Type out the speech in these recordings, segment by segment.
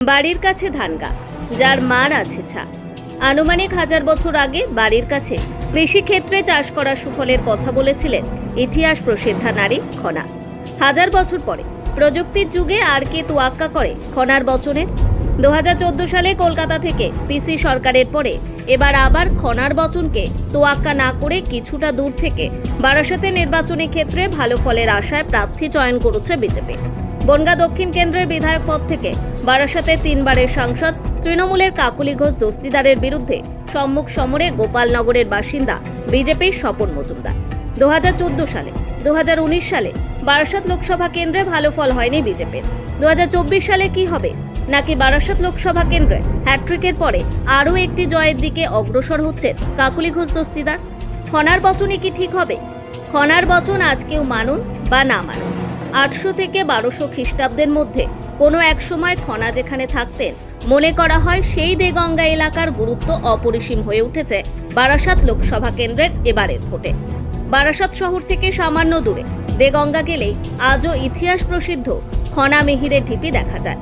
বাড়ির কাছে ধানগা, যার মার আছে ছা। আনুমানিক হাজার বছর আগে বাড়ির কাছে কৃষিক্ষেত্রে চাষ করার সুফলের কথা বলেছিলেন ইতিহাস প্রসিদ্ধা নারী খনা। হাজার বছর পরে প্রযুক্তির যুগে আর কে তোয়াক্কা করে খনার বচনের দু সালে কলকাতা থেকে পিসি সরকারের পরে এবার আবার খনার বচনকে তোয়াক্কা না করে কিছুটা দূর থেকে বারাসাতে নির্বাচনী ক্ষেত্রে ভালো ফলের আশায় প্রার্থী চয়ন করেছে বিজেপি। বনগা দক্ষিণ কেন্দ্রের বিধায়ক পদ থেকে বারাসাতে তিনবারের সাংসদ, তৃণমূলের কাকুলি ঘোষ দস্তিদারের বিরুদ্ধে সম্মুখ সমরে গোপালনগরের বাসিন্দা বিজেপির স্বপন মজুমদার। দু হাজার চোদ্দ সালে, দু হাজার উনিশ সালে বারাসাত লোকসভা কেন্দ্রে ভালো ফল হয়নি বিজেপির। দু হাজার চব্বিশ সালে কি হবে? নাকি বারাসাত লোকসভা কেন্দ্রে হ্যাট্রিকের পরে আরও একটি জয়ের দিকে অগ্রসর হচ্ছেন কাকুলি ঘোষ দস্তিদার? খনার বচনই কি ঠিক হবে? খনার বচন আজকেও মানুন বা না মানুন? আটশো থেকে বারোশো খ্রিস্টাব্দের মধ্যে কোনো এক সময় খনা যেখানে থাকতেন, মনে করা হয় সেই দেগঙ্গা এলাকার গুরুত্ব অপরিসীম হয়ে উঠেছে বারাসাত লোকসভা কেন্দ্রের এবারের ভোটে। বারাসাত শহর থেকে সামান্য দূরে দেগঙ্গা গেলেই আজও ইতিহাস প্রসিদ্ধ খনা মিহিরের ঢিপি দেখা যায়।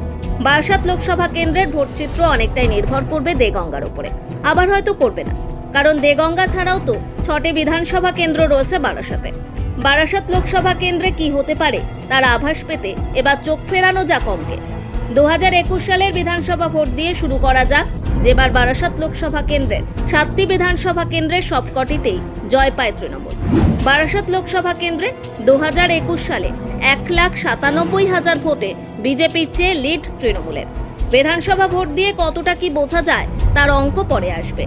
বারাসাত লোকসভা কেন্দ্রের ভোটচিত্র অনেকটাই নির্ভর করবে দেগঙ্গার উপরে। আবার হয়তো করবে না, কারণ দেগঙ্গা ছাড়াও তো ছটে বিধানসভা কেন্দ্র রয়েছে বারাসাতে। বারাসাত লোকসভা কেন্দ্রে কি হতে পারে? তার আভাস পেতে এবার চোখ ফেরানো যাক অঙ্কে। দু হাজার একুশ সালের বিধানসভা ভোট দিয়ে শুরু করা যাক, যেবার বারাসাত লোকসভা কেন্দ্রের সাতটি বিধানসভা কেন্দ্রের সবকটিতেই জয় পায় তৃণমূল। বারাসাত লোকসভা কেন্দ্রে দু হাজার একুশ সালে এক লাখ সাতানব্বই হাজার ভোটে বিজেপির চেয়ে লিড তৃণমূলের। বিধানসভা ভোট দিয়ে কতটা কি বোঝা যায়, তার অঙ্ক পরে আসবে।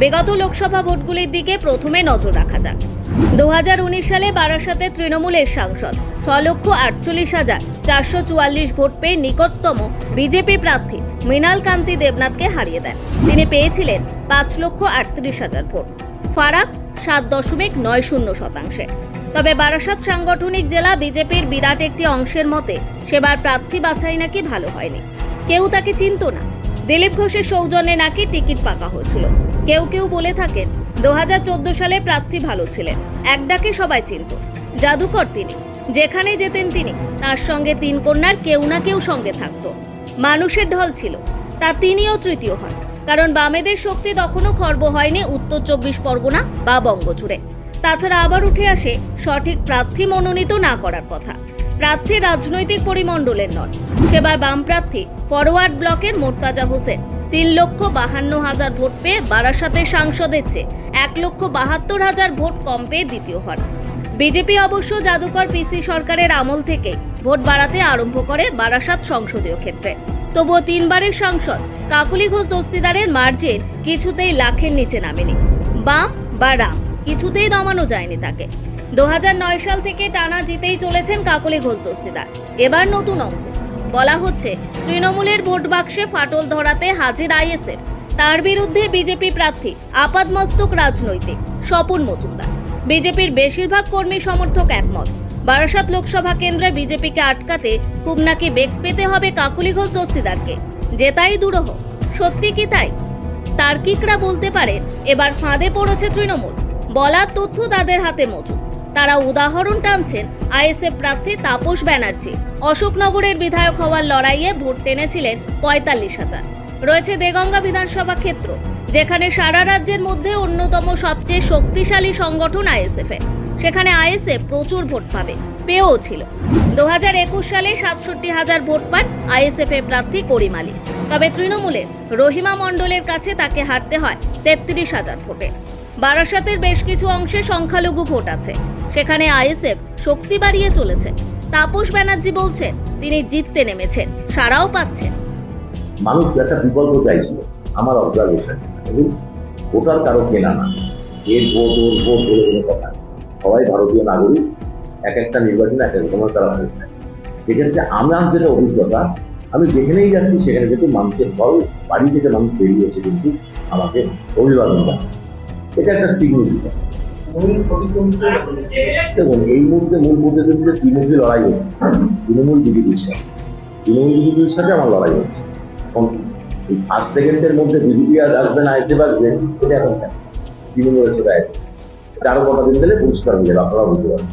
বিগত লোকসভা ভোটগুলির দিকে প্রথমে নজর রাখা যাক। দু হাজার উনিশ সালে বারাসাতে তৃণমূলের সাংসদ ছ লক্ষ আটচল্লিশ হাজার চারশো চুয়াল্লিশ ভোট পেয়ে নিকটতম বিজেপি প্রার্থী মৃণাল কান্তি দেবনাথকে হারিয়ে দেন। তিনি পেয়েছিলেন পাঁচ লক্ষ আটত্রিশ হাজার ভোট। ফারাক সাত দশমিক নয় শূন্য শতাংশে। তবে বারাসাত সাংগঠনিক জেলা বিজেপির বিরাট একটি অংশের মতে, সেবার প্রার্থী বাছাই নাকি ভালো হয়নি। কেউ তাকে চিনত না। দিলীপ ঘোষের সৌজন্যে নাকি টিকিট পাকা হয়েছিল। কেউ কেউ বলে থাকেন দু হাজার চোদ্দ সালে প্রার্থী ভালো ছিলেন। এক ডাকে সবাই চিনত। জাদুকর তিনি। যেখানে যেতেন তিনি, তার সঙ্গে তিন কন্যার কেউ না কেউ সঙ্গে থাকত। মানুষের ঢল ছিল। তা তিনিও তৃতীয় হন। কারণ বামেদের শক্তি তখনও খর্ব হয়নি উত্তর চব্বিশ পরগনা বা বঙ্গজুড়ে তাছাড়া আবার উঠে আসে সঠিক প্রার্থী মনোনীত না করার কথা। প্রার্থী রাজনৈতিক পরিমণ্ডলের নন। সেবার বাম প্রার্থী ফরওয়ার্ড ব্লকের মোর্তাজা হোসেন। তিন লক্ষ বাহান্ন হাজার ভোট পেয়ে বারাসাতের সাংসদের চেয়ে এক লক্ষ বাহাত্তর হাজার ভোট কম পেয়ে দ্বিতীয় হন। বিজেপি অবশ্য জাদুকর পিসি সরকারের আমল থেকে ভোট বাড়াতে আরম্ভ করে বারাসাত সংসদীয় ক্ষেত্রে। তবুও তিনবারের সাংসদ কাকুলি ঘোষ দস্তিদারের মার্জিন কিছুতেই লাখের নিচে নামেনি। বাম বা রাম, কিছুতেই দমানো যায়নি তাকে। দু হাজার নয় সাল থেকে টানা জিতেই চলেছেন কাকলি ঘোষ দস্তিদার। এবার নতুন অঙ্ক। বলা হচ্ছে, তৃণমূলের ভোট বাক্সে ফাটল ধরাতে হাজির আইএসএফ। তার বিরুদ্ধে বিজেপি প্রার্থী আপাদমস্তক রাজনৈতিক স্বপন মজুমদার। বিজেপির বেশিরভাগ কর্মী সমর্থক একমত। বারাসাত লোকসভা কেন্দ্রে বিজেপিকে আটকাতে খুব নাকি বেগ পেতে হবে কাকুলি ঘোষ দস্তিদারকে। জেতাই দুরহ। সত্যি কি তাই? তার্কিকরা বলতে পারেন এবার ফাঁদে পড়েছে তৃণমূল। বলার তথ্য তাদের হাতে মজুদ। তারা উদাহরণ টানছেন আইএসএফ প্রার্থী তাপস ব্যানার্জি। অশোকনগরের বিধায়ক হওয়ার লড়াইয়ে ভোট টেনেছিলেন পঁয়তাল্লিশ হাজার। রয়েছে দেগঙ্গা বিধানসভা ক্ষেত্র, যেখানে সারা রাজ্যের মধ্যে অন্যতম সবচেয়ে শক্তিশালী সংগঠন আইএসএফ সেখানে আইএসএফ প্রচুর ভোট পাবে, পেয়েও ছিল। দু হাজার একুশ সালে সাতষট্টি হাজার ভোট পান আইএসএফ এর প্রার্থী করিম আলী। তবে তৃণমূলের, রহিমা মণ্ডলের কাছে তাকে হারতে হয় তেত্রিশ হাজার ভোটে। বারাসাতের বেশ কিছু অংশে সংখ্যালঘু ভোট আছে। সেখানে আইএসএফ শক্তি বাড়িয়ে চলেছে। তাপস ব্যানার্জি বলছেন, তিনি জিততে নেমেছেন সারাও পাচ্ছেন। মানুষ একটা বিকল্প চাইছিল, আমার অবজারভেশন ভোটার কারও কেনা না। এর ভোট, ওর ভোট বলে কোনো কথা সবাই ভারতীয় নাগরিক, এক একটা নির্বাচনে এক এক সময় তারা ভোট দেয় সেক্ষেত্রে আমার যেটা অভিজ্ঞতা, আমি যেখানেই যাচ্ছি, সেখানে কিন্তু মানুষের ফল বাড়ি থেকে মানুষ বেরিয়ে এসে কিন্তু আমাকে অভিবাদন জানায়। এটা একটা সিগনিফিকেন্ট দেখুন এই মুহূর্তে মূল কিন্তু তৃণমূল লড়াই হচ্ছে। তৃণমূল বিজেপির সাথে। তৃণমূল বিজেপির সাথে আমার লড়াই হচ্ছে। ফার্স্ট সেকেন্ডের মধ্যে বিজেপি আর আসবে না, এসে আসবে এটা এখন তৃণমূল এসে এটা আরও কটা দিন দিলে পরিষ্কার হয়ে যাবে আপনারা বুঝতে পারবেন।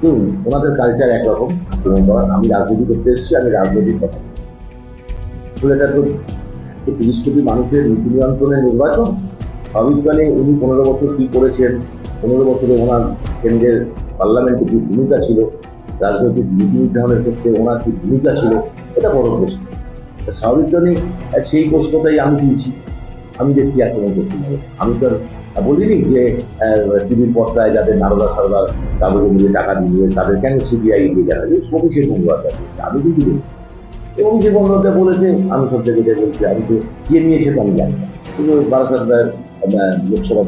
দেখুন ওনাদের কালচার একরকম আমি রাজনীতি করতে এসেছি, আমি রাজনৈতিক কথা। আসলে এটা তো তিরিশ কোটি মানুষের নীতি নিয়ন্ত্রণের নির্বাচন স্বাভাবিকভাবে উনি পনেরো বছর কি করেছেন পনেরো বছরে ওনার কেন্দ্রের পার্লামেন্টে কি ভূমিকা ছিল রাজনৈতিক নীতি নির্ধারণের ক্ষেত্রে ওনার কি ভূমিকা ছিল এটা বড় প্রশ্ন। আহ, সেই প্রশ্নটাই আমি দিয়েছি আমি যে কি আক্রমণ করতে পারব আমি তো বলিনি যে টিভির পর্দায় যাদের নারদা সারদার কাগজে মিলে টাকা দিয়ে তাদের কেন সিবিআই দিয়ে জানা যে অভিষেক বন্দ্যোপাধ্যায় বলেছে আমি কিন্তু। এবং যে বন্দ্যোপাধ্যায় বলেছে আমি সব জায়গায় বলছি আমি তো কে নিয়েছে তো আমি জানি না। কিন্তু বারাসাত লোকসভা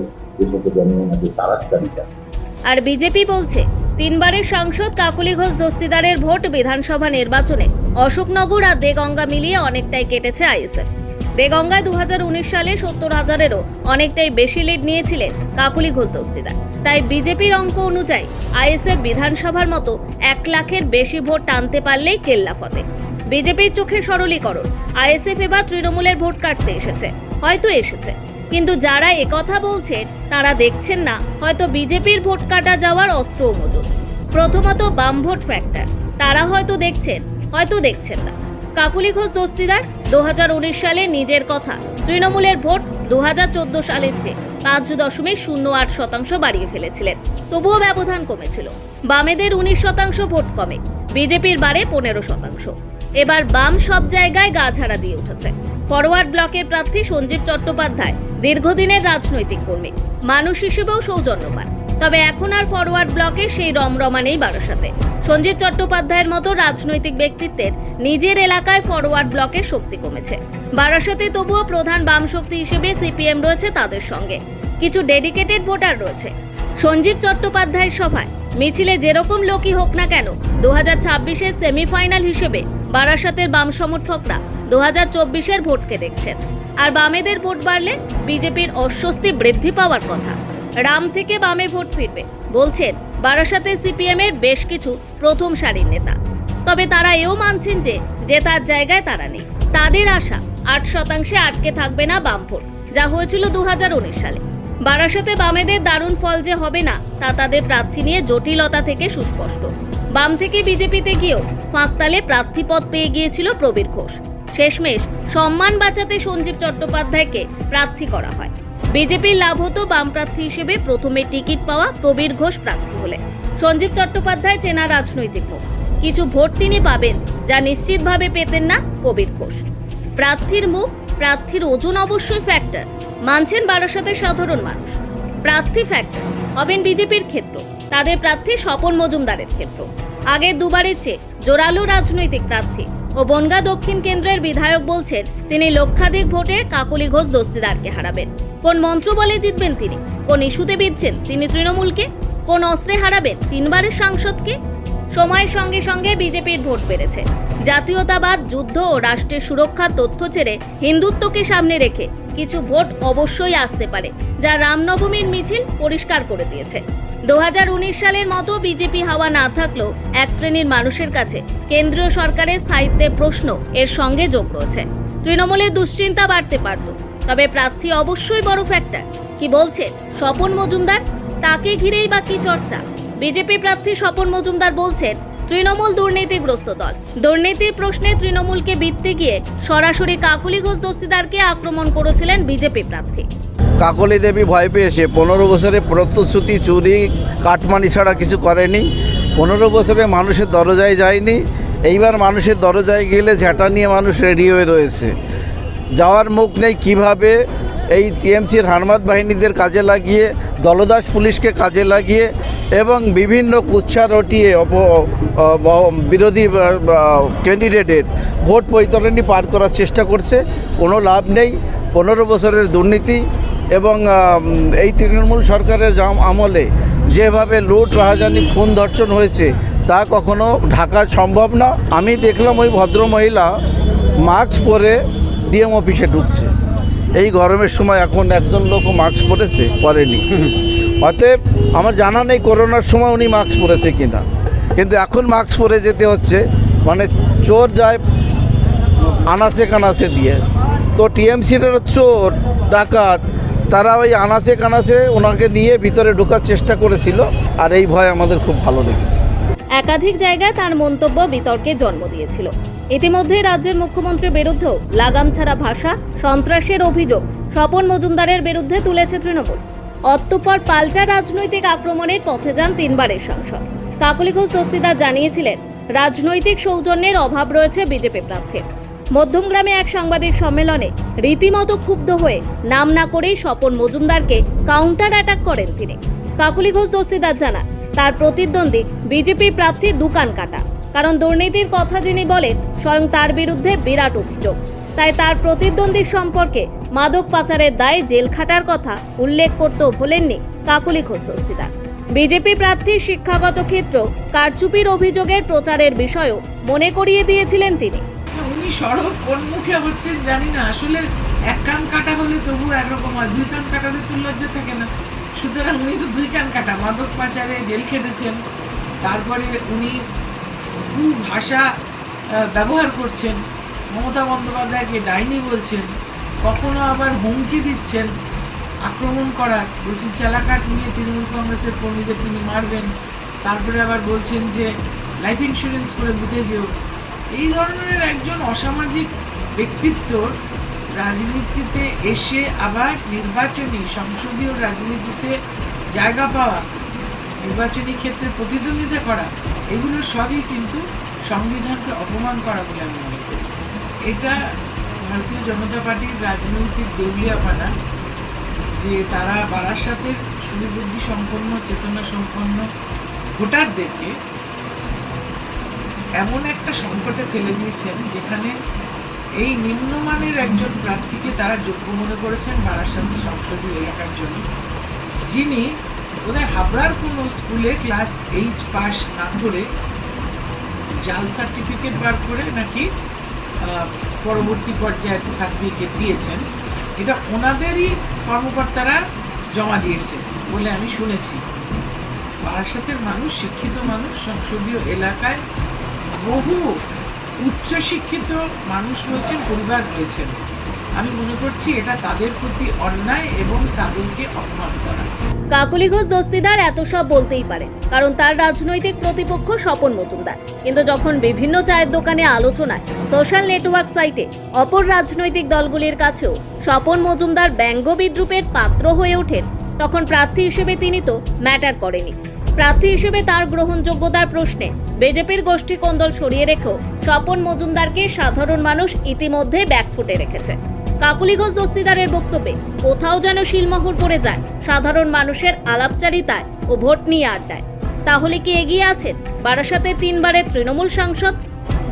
আর বিজেপি বলছে, তিনবারের সাংসদ কাকুলি ঘোষ দস্তিদারের ভোট বিধানসভা নির্বাচনে। অশোকনগর আর দেগঙ্গা মিলিয়ে অনেকটাই কেটেছে আইএসএফ। দেগঙ্গায় দুহাজার উনিশ সালে সত্তর হাজারেরও অনেকটাই বেশি লিড নিয়েছিলেন কাকুলি ঘোষ দস্তিদার। তাই বিজেপির অঙ্ক অনুযায়ী আইএসএফ বিধানসভার মতো এক লাখের বেশি ভোট টানতে পারলেই কেল্লা ফতে। বিজেপির চোখে সরলীকরণ, আইএসএফ এবার তৃণমূলের ভোট কাটতে এসেছে, হয়তো এসেছে। কিন্তু যারা একথা বলছেন, তারা দেখছেন না, হয়তো বিজেপির ভোট কাটা যাওয়ার অস্ত্র মজুদ। প্রথমত বাম ভোট ফ্যাক্টর তারা হয়তো দেখছেন হয়তো দেখছেন না। কাকুলি ঘোষ দস্তিদার, দুহাজার উনিশ সালে নিজের কথা, তৃণমূলের ভোট দু সালের চেয়ে পাঁচ দশমিক শূন্য আট শতাংশ বাড়িয়ে ফেলেছিলেন। তবুও ব্যবধান কমেছিল। বামেদের উনিশ শতাংশ ভোট কমে, বিজেপির বারে পনেরো শতাংশ। এবার বাম সব জায়গায় গা ঝাড়া দিয়ে উঠেছে। ফরওয়ার্ড ব্লকের প্রার্থী সঞ্জীব চট্টোপাধ্যায় দীর্ঘদিনের রাজনৈতিক কর্মী। মানুষ হিসেবেও সৌজন্যবান। তবে এখন আর ফরওয়ার্ড ব্লকে সেই রমরমা নেই বারাসাতে। সঞ্জীব চট্টোপাধ্যায়ের মতো রাজনৈতিক ব্যক্তিত্বের নিজের এলাকায় ফরওয়ার্ড ব্লকের শক্তি কমেছে। বারাসাতে তবুও প্রধান বাম শক্তি হিসেবে সিপিএম রয়েছে তাদের সঙ্গে। কিছু ডেডিকেটেড ভোটার রয়েছে। সঞ্জীব চট্টোপাধ্যায়ের সভায় মিছিলে যেরকম লোকই হোক না কেন দু হাজার ছাব্বিশের সেমিফাইনাল হিসেবে বারাসাতের বাম সমর্থকরা দু হাজার চব্বিশের ভোটকে দেখছেন। আর বামেদের ভোট বাড়লে বিজেপির অস্বস্তি বৃদ্ধি পাওয়ার কথা। রাম থেকে বামে ভোট ফিরবে, বলছেন বারাসাতে সিপিএম এর বেশ কিছু প্রথম সারির নেতা। তবে তারা এও মানছেন যে জেতার জায়গায় তারা নেই। তাদের আশা আট শতাংশে আটকে থাকবে না বাম ভোট, যা হয়েছিল দু হাজার উনিশ সালে। বারাসাতে বামেদের দারুণ ফল যে হবে না, তা তাদের প্রার্থী নিয়ে জটিলতা থেকে সুস্পষ্ট। বাম থেকে বিজেপিতে গিয়েও ফাঁকতালে প্রার্থী পদ পেয়ে গিয়েছিল প্রবীর ঘোষ। শেষমেশ সম্মান বাঁচাতে সঞ্জীব চট্টোপাধ্যায়কে প্রার্থী করা হয়। বিজেপির লাভ হতো বাম প্রার্থী হিসেবে প্রথমে টিকিট পাওয়া প্রবীর ঘোষ প্রার্থী হলে সঞ্জীব চট্টোপাধ্যায় চেনা রাজনৈতিক মুখ কিছু ভোট তিনি পাবেন যা নিশ্চিতভাবে পেতেন না প্রবীর ঘোষ। প্রার্থীর মুখ, প্রার্থীর ওজন অবশ্যই ফ্যাক্টর মানছেন বারাসাতের সাধারণ মানুষ। প্রার্থী ফ্যাক্টর হবেন বিজেপির ক্ষেত্র। তাদের প্রার্থী স্বপন মজুমদারের ক্ষেত্র। আগের দুবারের চেয়ে জোরালো রাজনৈতিক প্রার্থী। ও বনগা দক্ষিণ কেন্দ্রের বিধায়ক বলছেন, তিনি লক্ষাধিক ভোটে কাকলি ঘোষ দস্তিদারকে হারাবেন। কোন মন্ত্র বলে জিতবেন তিনি? কোন ইস্যুতে বিধছেন তিনি তৃণমূলকে? কোন অস্ত্রে হারাবেন তিনবারের সাংসদকে? সময়ের সঙ্গে সঙ্গে বিজেপির ভোট বেড়েছে। জাতীয়তাবাদ, যুদ্ধ ও রাষ্ট্রের সুরক্ষার তথ্য ছেড়ে হিন্দুত্বকে সামনে রেখে কিছু ভোট অবশ্যই আসতে পারে, যা রামনবমীর মিছিল পরিষ্কার করে দিয়েছে। দু হাজার উনিশ সালের মতো বিজেপি হাওয়া না থাকলেও এক শ্রেণির মানুষের কাছে কেন্দ্রীয় সরকারের স্থায়িত্বের প্রশ্ন এর সঙ্গে যোগ রয়েছে। তৃণমূলের দুশ্চিন্তা বাড়তে পারত, তবে প্রার্থী অবশ্যই বড় ফ্যাক্টর কি বলছে স্বপন মজুমদার? তাকে ঘিরেই বা কি চর্চা? বিজেপি প্রার্থী স্বপন মজুমদার বলছেন, তৃণমূল দুর্নীতিগ্রস্ত দল। দুর্নীতির প্রশ্নে তৃণমূলকে বিততে গিয়ে সরাসরি কাকুলি ঘোষ দস্তিদারকে আক্রমণ করেছিলেন বিজেপি প্রার্থী। কাকলি দেবী ভয় পেয়েছে। পনেরো বছরে প্রত্যুশ্রুতি চুরি, কাটমানি ছাড়া কিছু করেনি। পনেরো বছরে মানুষের দরজায় যায়নি। এইবার মানুষের দরজায় গেলে ঝাঁটা নিয়ে মানুষ রেডি হয়ে রয়েছে। যাওয়ার মুখ নেই কীভাবে এই টিএমসির হারমাত বাহিনীদের কাজে লাগিয়ে, দলদাস পুলিশকে কাজে লাগিয়ে এবং বিভিন্ন কুচ্ছা রটিয়ে বিরোধী ক্যান্ডিডেটের ভোট বৈতরণী পার করার চেষ্টা করছে। কোনো লাভ নেই। পনেরো বছরের দুর্নীতি এবং এই তৃণমূল সরকারের আমলে যেভাবে লুট, রাহাজানি, খুন ধর্ষণ হয়েছে, তা কখনো ঢাকা সম্ভব না। আমি দেখলাম ওই ভদ্র মহিলা মাস্ক পরে ডিএম অফিসে ঢুকছে। এই গরমের সময় এখন একজন লোক মাস্ক পরেছে, পরেনি। অতএব আমার জানা নেই করোনার সময় উনি মাস্ক পরেছে কিনা। কিন্তু এখন মাস্ক পরে যেতে হচ্ছে মানে চোর যায় আনাসে কানাসে দিয়ে। তো টিএমসির চোর, ডাকাত তারা ওই আনাসে কানাসে ওনাকে নিয়ে ভিতরে ঢোকার চেষ্টা করেছিল, আর এই ভয় আমাদের খুব ভালো লেগেছে। একাধিক জায়গায় তার মন্তব্য বিতর্কে জন্ম দিয়েছিল। ইতিমধ্যে রাজ্যের মুখ্যমন্ত্রীর বিরুদ্ধেও লাগাম ছাড়া ভাষা, সন্ত্রাসের অভিযোগ, স্বপন মজুমদারের বিরুদ্ধে তুলেছে তৃণমূল। অতঃপর পাল্টা রাজনৈতিক আক্রমণের পথে যান তিনবারের সাংসদ। কাকলি ঘোষ দস্তিদার জানিয়েছিলেন, রাজনৈতিক সৌজন্যের অভাব রয়েছে বিজেপি প্রার্থীর। মধ্যমগ্রামে এক সাংবাদিক সম্মেলনে রীতিমতো ক্ষুব্ধ হয়ে নাম না করেই স্বপন মজুমদারকে কাউন্টার অ্যাটাক করেন তিনি। কাকুলি ঘোষ দস্তিদার জানান, তার প্রতিদ্বন্দ্বী বিজেপি প্রার্থী দোকান কাটা। কারণ দুর্নীতির কথা যিনি বলেন, স্বয়ং তার বিরুদ্ধে বিরাট অভিযোগ। তাই তার প্রতিদ্বন্দ্বীর সম্পর্কে মাদক পাচারের দায়ে জেল খাটার কথা উল্লেখ করতেও ভোলেননি কাকুলি ঘোষ দস্তিদার। বিজেপি প্রার্থী শিক্ষাগত ক্ষেত্র কারচুপির অভিযোগের প্রচারের বিষয়েও মনে করিয়ে দিয়েছিলেন তিনি। সড়ক কোন মুখে হচ্ছেন জানি না। আসলে এক কান কাটা হলে তবু একরকম হয়। দুই কান কাটাতে তো লজ্জা থাকে না। সুতরাং উনি তো দুই কান কাটা। মাদক পাচারে জেল খেটেছেন। তারপরে উনি ভূ ভাষা ব্যবহার করছেন। মমতা বন্দ্যোপাধ্যায়কে ডাইনি বলছেন। কখনো আবার হুমকি দিচ্ছেন আক্রমণ করার। বলছেন, চালাকাঠ নিয়ে তৃণমূল কংগ্রেসের কর্মীদের তিনি মারবেন। তারপরে আবার বলছেন যে, লাইফ ইন্স্যুরেন্স করে বুঝে যেও এই ধরনের একজন অসামাজিক ব্যক্তিত্বর রাজনীতিতে এসে আবার নির্বাচনী, সংসদীয় রাজনীতিতে জায়গা পাওয়া, নির্বাচনী ক্ষেত্রে প্রতিদ্বন্দ্বিতা করা, এগুলো সবই কিন্তু সংবিধানকে অপমান করা বলে আমি মনে করি। এটা ভারতীয় জনতা পার্টির রাজনৈতিক দেউলিয়াপানা যে তারা বারাসাতের সুবিবুদ্ধি সম্পন্ন চেতনা সম্পন্ন ভোটারদেরকে এমন একটা সংকটে ফেলে দিয়েছেন যেখানে এই নিম্নমানের একজন প্রার্থীকে তারা যোগ্য মনে করেছেন বারাসাত সংসদীয় এলাকার জন্য, যিনি বোধহয় হাবড়ার কোনো স্কুলে ক্লাস এইট পাস না করে জাল সার্টিফিকেট বার করে নাকি পরবর্তী পর্যায়ের সার্টিফিকেট দিয়েছেন। এটা ওনাদেরই কর্মকর্তারা জমা দিয়েছে বলে আমি শুনেছি। বারাসাতের মানুষ, শিক্ষিত মানুষ, সংসদীয় এলাকায় বহু উচ্চশিক্ষিত মানুষ রয়েছেন, পরিবার রয়েছেন। আমি মনে করছি এটা তাদের প্রতি অন্যায় এবং তাদেরকে অপমান করা। কাকুলি ঘোষ দস্তিদার এত সব বলতেই পারে কারণ তার রাজনৈতিক প্রতিপক্ষ স্বপন মজুমদার। কিন্তু যখন বিভিন্ন চায়ের দোকানে আলোচনায় সোশ্যাল নেটওয়ার্ক সাইটে অপর রাজনৈতিক দলগুলির কাছেও স্বপন মজুমদার ব্যঙ্গ বিদ্রুপের পাত্র হয়ে ওঠেন, তখন প্রার্থী হিসেবে তিনি তো ম্যাটার করেনি। প্রার্থী হিসেবে তার গ্রহণযোগ্যতার প্রশ্নে বিজেপির গোষ্ঠী কোন্দল সরিয়ে রেখেও স্বপন মজুমদারকে সাধারণ মানুষ ইতিমধ্যে ব্যাকফুটে রেখেছে। কাকুলি ঘোষ দস্তিদারের বক্তব্যে, কোথাও যেন শিলমোহর পড়ে যায় সাধারণ মানুষের আলাপচারিতায় ও ভোট নিয়ে আড্ডায়। তাহলে কি এগিয়ে আছেন বারাসাতের তিনবারের তৃণমূল সাংসদ?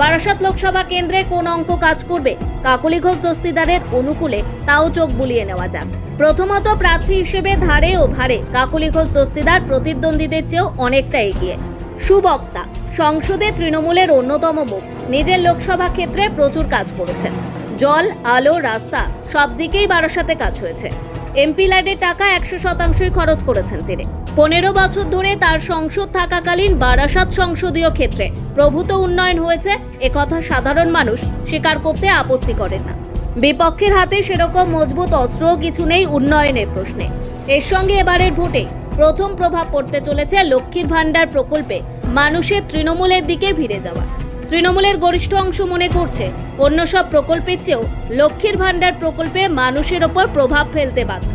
বারাসাত লোকসভা কেন্দ্রে কোন অঙ্ক কাজ করবে কাকলি ঘোষ দস্তিদারের অনুকূলে তাও চোখ বুলিয়ে নেওয়া যাক। প্রথমত প্রার্থী হিসেবে ধারে ও ভারে কাকলি ঘোষ দস্তিদার প্রতিদ্বন্দ্বীদের চেয়েও অনেকটা এগিয়ে। সুবক্তা, সংসদে তৃণমূলের অন্যতম মুখ। নিজের লোকসভা ক্ষেত্রে প্রচুর কাজ করেছেন। জল, আলো, রাস্তা সব দিকেই বারাসাতে কাজ হয়েছে। এমপি ল্যাডের টাকা একশো শতাংশই খরচ করেছেন তিনি। পনেরো বছর ধরে তার সংসদ থাকাকালীন বারাসাত সংসদীয় ক্ষেত্রে প্রভূত উন্নয়ন হয়েছে। একথা সাধারণ মানুষ স্বীকার করতে আপত্তি করেন না। বিপক্ষের হাতে সেরকম মজবুত অস্ত্র কিছু নেই উন্নয়নের প্রশ্নে। এর সঙ্গে এবারের ভোটে প্রথম প্রভাব পড়তে চলেছে লক্ষ্মীর ভাণ্ডার প্রকল্পে। মানুষের তৃণমূলের দিকে ভিড়ে যাওয়া। তৃণমূলের গরিষ্ঠ অংশ মনে করছে, অন্য সব প্রকল্পের চেয়েও লক্ষ্মীর ভাণ্ডার প্রকল্পে মানুষের ওপর প্রভাব ফেলতে বাধ্য।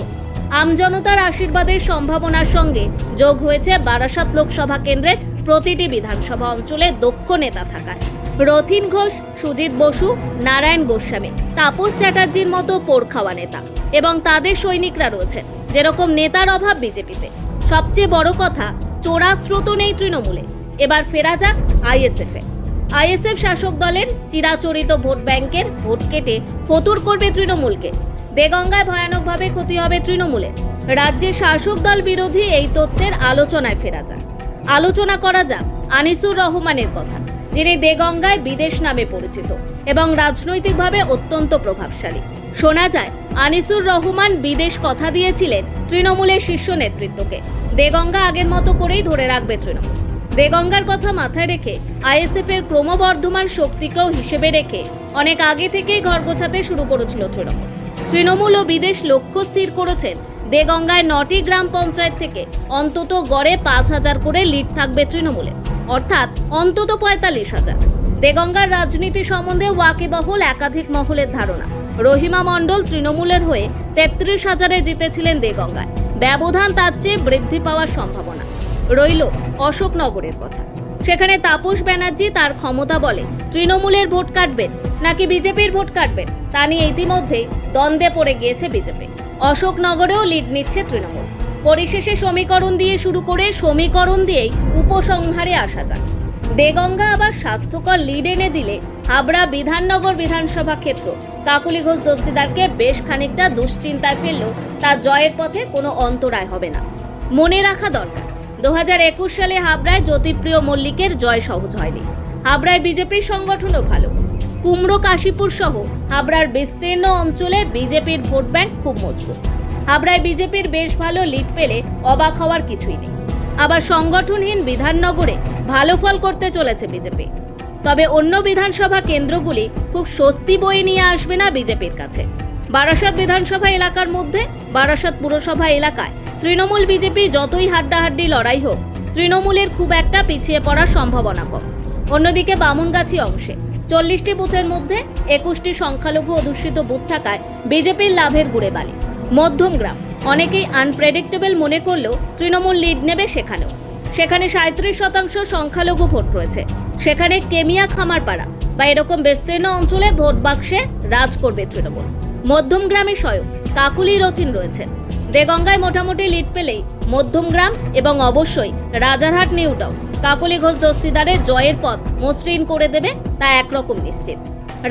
আমজনতার আশীর্বাদের সম্ভাবনার সঙ্গে যোগ হয়েছে বারাসাত লোকসভা কেন্দ্রের প্রতিটি বিধানসভা অঞ্চলে দক্ষ নেতা থাকায়। রথিন ঘোষ, সুজিত বসু, নারায়ণ গোস্বামী, তাপস চ্যাটার্জির মতো পোড় খাওয়া নেতা এবং তাদের সৈনিকরা রয়েছেন, যেরকম নেতার অভাব বিজেপিতে। সবচেয়ে বড় কথা, চোরা স্রোত নেই তৃণমূলে। এবার ফেরা যাক আইএসএফে। আইএসএফ শাসক দলের চিরাচরিত ভোট ব্যাংকের ভোট কেটে ফতুর করবে তৃণমূলকে। দেগঙ্গায় ভয়ানকভাবে ক্ষতি হবে তৃণমূলে। রাজ্যের শাসক দল বিরোধী এই তথ্যের আলোচনায় ফেরা যাক। আলোচনা করা যাক আনিসুর রহমানের কথা। যিনি দেগঙ্গায় বিদেশ নামে পরিচিত এবং রাজনৈতিকভাবে অত্যন্ত প্রভাবশালী। শোনা যায়, আনিসুর রহমান বিদেশ কথা দিয়েছিলেন তৃণমূলের শীর্ষ নেতৃত্বকে। দেগঙ্গা আগের মতো করেই ধরে রাখবে তৃণমূল। দেগঙ্গার কথা মাথায় রেখে আইএসএফ এর ক্রমবর্ধমান শক্তিকেও হিসেবে রেখে অনেক আগে থেকেই ঘর গোছাতে শুরু করেছিল তৃণমূল। তৃণমূল ও বিদেশ লক্ষ্য স্থির করেছেন দেগঙ্গায় নটি গ্রাম পঞ্চায়েত থেকে অন্তত গড়ে পাঁচ হাজার করে লিড থাকবে তৃণমূলে। অর্থাৎ অন্তত পঁয়তাল্লিশ হাজার। দেগঙ্গার রাজনীতি সম্বন্ধে ওয়াকিবহল একাধিক মহলের ধারণা। রহিমা মণ্ডল তৃণমূলের হয়ে তেত্রিশ হাজারে জিতেছিলেন দেগঙ্গায়। ব্যবধান তার চেয়ে বৃদ্ধি পাওয়ার সম্ভাবনা। রইল অশোকনগরের কথা। সেখানে তাপস ব্যানার্জি তার ক্ষমতা বলে, তৃণমূলের ভোট কাটবেন নাকি বিজেপির ভোট কাটবেন? তা নিয়ে ইতিমধ্যেই দ্বন্দ্বে পড়ে গিয়েছে বিজেপি। অশোকনগরেও লিড নিচ্ছে তৃণমূল। পরিশেষে সমীকরণ দিয়ে শুরু করে সমীকরণ দিয়েই উপসংহারে আসা যাক। দেগঙ্গা আবার স্বাস্থ্যকর লিড এনে দিলে হাবড়া বিধাননগর বিধানসভা ক্ষেত্র। কাকুলি ঘোষ দস্তিদারকে বেশ খানিকটা দুশ্চিন্তায় ফেললেও তার জয়ের পথে কোনো অন্তরায় হবে না। মনে রাখা দরকার, দু একুশ সালে হাবড়ায় জ্যোতিপ্রিয় মল্লিকের জয় সহজ হয়নি। হাবড়ায় বিজেপির সংগঠনও ভালো। কুমড়ো, কাশীপুর সহ হাবড়ার বিস্তীর্ণ অঞ্চলে বিজেপির ভোট ব্যাংক খুব মজবুত। হাবড়ায় বিজেপির বেশ ভালো লিড পেলে অবাক হওয়ার কিছুই নেই। আবার সংগঠনহীন বিধাননগরে ভালো ফল করতে চলেছে বিজেপি। তবে অন্য বিধানসভা কেন্দ্রগুলি খুব স্বস্তি বয়ে নিয়ে আসবে না বিজেপির কাছে। বারাসাত বিধানসভা এলাকার মধ্যে বারাসাত পুরসভা এলাকায় তৃণমূল বিজেপি যতই হাড্ডাহাড্ডি লড়াই হোক, তৃণমূলের খুব একটা পিছিয়ে পড়ার সম্ভাবনা কম। অন্যদিকে বামুনগাছি অংশে চল্লিশটি বুথের মধ্যে একুশটি সংখ্যালঘু অধ্যুষিত বুথ থাকায় বিজেপির লাভের গুড়ে বালি মধ্যম গ্রাম। অনেকেই আনপ্রেডিক্টেবল মনে করলেও তৃণমূল লিড নেবে সেখানেও। সেখানে সাঁত্রিশ শতাংশ সংখ্যালঘু ভোট রয়েছে। সেখানে কেমিয়া খামারপাড়া বা এরকম বিস্তীর্ণ অঞ্চলে ভোট বাক্সে রাজ করবে তৃণমূল। মধ্যম গ্রামে স্বয়ং কাকুলি রথিন রয়েছেন। দেগঙ্গায় মোটামুটি লিড পেলেই মধ্যমগ্রাম এবং অবশ্যই রাজারহাট নিউ টাউন কাকলি ঘোষ দস্তিদারের জয়ের পথ মসৃণ করে দেবে তা একরকম নিশ্চিত।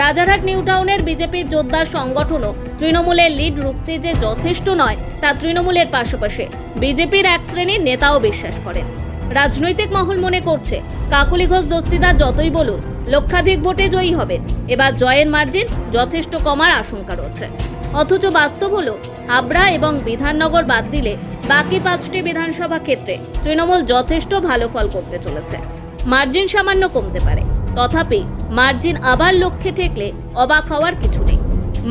রাজারহাট নিউ টাউনের বিজেপির যোদ্ধার সংগঠনও তৃণমূলের লিড রুখতে যে যথেষ্ট নয়, তা তৃণমূলের পাশাপাশি বিজেপির এক শ্রেণির নেতাও বিশ্বাস করেন। রাজনৈতিক মহল মনে করছে, কাকুলি ঘোষ দস্তিদার যতই বলুন, লক্ষাধিক ভোটে জয়ী হবেন। এবার জয়ের মার্জিন যথেষ্ট কমার আশঙ্কা রয়েছে। অথচ বাস্তব হল, হাবড়া এবং বিধাননগর বাদ দিলে বাকি পাঁচটি বিধানসভা ক্ষেত্রে তৃণমূল যথেষ্ট ভালো ফল করতে চলেছে। মার্জিন সামান্য কমতে পারে। তথাপি মার্জিন আবার লক্ষ্যে ঠেকলে অবাক হওয়ার কিছু নেই।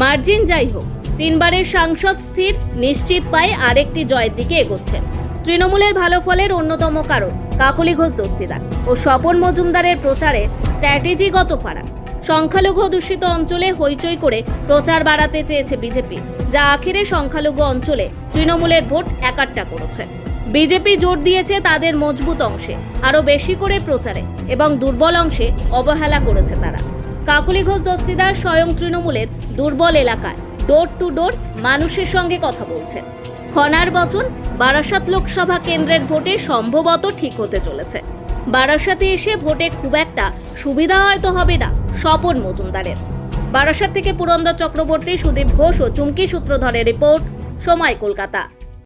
মার্জিন যাই হোক, তিনবারের সাংসদ স্থির নিশ্চিত পায়ে আরেকটি জয়ের দিকে এগোচ্ছেন। তৃণমূলের ভালো ফলের অন্যতম কারণ কাকলি ঘোষ দস্তিদার ও স্বপন মজুমদারের প্রচারে স্ট্র্যাটেজিগত ফারাক। সংখ্যালঘু দূষিত অঞ্চলে হইচই করে প্রচার বাড়াতে চেয়েছে বিজেপি, যা আখেরে সংখ্যালঘু অঞ্চলে তৃণমূলের ভোট একাট্টা করেছে। বিজেপি জোর দিয়েছে তাদের মজবুত অংশে, আরও বেশি করে প্রচারে এবং দুর্বল অংশে অবহেলা করেছে তারা। কাকুলি ঘোষ দস্তিদার স্বয়ং তৃণমূলের দুর্বল এলাকায় ডোর টু ডোর মানুষের সঙ্গে কথা বলছেন। খনার বচন, বারাসাত লোকসভা কেন্দ্রের ভোটে সম্ভবত ঠিক হতে চলেছে। বারাসাতে এসে ভোটে খুব একটা সুবিধা হয়তো হবে না স্বপন মজুমদারের। বারাসাত থেকে পুরন্দর চক্রবর্তী, সুদীপ ঘোষ ও চুমকি সূত্রধরের রিপোর্ট, সময় কলকাতা।